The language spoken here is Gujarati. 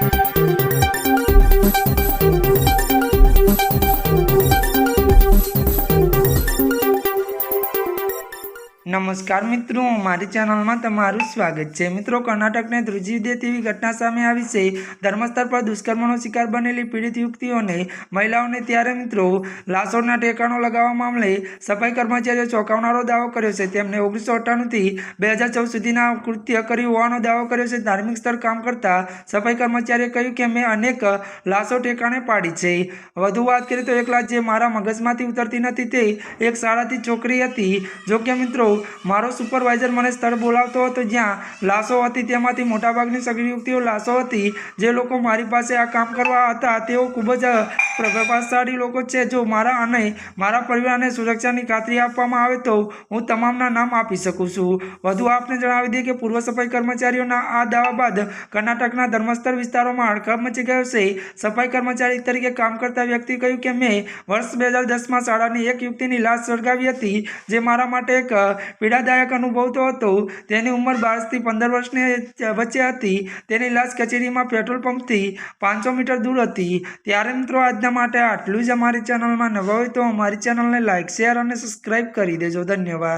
Thank you. નમસ્કાર મિત્રો, મારી ચેનલમાં તમારું સ્વાગત છે. મિત્રો, કર્ણાટકને ધ્રુજી દે તેવી ઘટના સામે આવી છે. ધર્મસ્થળ પર દુષ્કર્મનો શિકાર બનેલી પીડિત યુવતીઓને મહિલાઓને ત્યારે મિત્રો લાશોના ટેકાણો લગાવવા મામલે સફાઈ કર્મચારીઓ ચોંકાવનારો દાવો કર્યો છે. તેમણે ઓગણીસો અઠ્ઠાણુંથી બે હજાર ચૌદ સુધીના કૃત્ય કર્યું હોવાનો દાવો કર્યો છે. ધાર્મિક સ્થળ કામ કરતા સફાઈ કર્મચારીએ કહ્યું કે, મેં અનેક લાશો ટેકાણે પાડી છે. વધુ વાત કરીએ તો એક લાશ જે મારા મગજમાંથી ઉતરતી નથી તે એક શાળાથી છોકરી હતી. જોકે મિત્રો મારો સુપરવાઇઝર મને સ્થળ બોલાવતો હતો જ્યાં લાશો હતી, તેમાંથી મોટાભાગની સગરી યુવતીઓ લાશો હતી. જે લોકો મારી પાસે આ કામ કરવા હતા, તેઓ ખૂબ જ પ્રભાવશાળી લોકો છે. જો મારા અને મારા પરિવારને સુરક્ષાની ખાતરી આપવામાં આવે તો હું તમામના નામ આપી શકું છું. વધુ આપને જણાવી દઈએ કે પૂર્વ સફાઈ કર્મચારીઓના આ દાવા બાદ કર્ણાટકના ધર્મસ્થળ વિસ્તારોમાં હડકંપ મચી ગયો છે. સફાઈ કર્મચારી તરીકે કામ કરતા વ્યક્તિ કહ્યું કે, મેં વર્ષ બે હજાર દસમાં શાળાની એક યુવતીની લાશ સળગાવી હતી, જે મારા માટે એક પીડાદાયક અનુભવતો હતો. તેની ઉંમર બારથી પંદર વર્ષની વચ્ચે હતી. તેની લાશ કચેરીમાં પેટ્રોલ પંપથી પાંચસો મીટર દૂર હતી. ત્યારે મિત્રો આજના માટે આટલું જ અમારી ચેનલમાં નવા હોય તો અમારી ચેનલને લાઇક શેર અને સબસ્ક્રાઈબ કરી દેજો. ધન્યવાદ.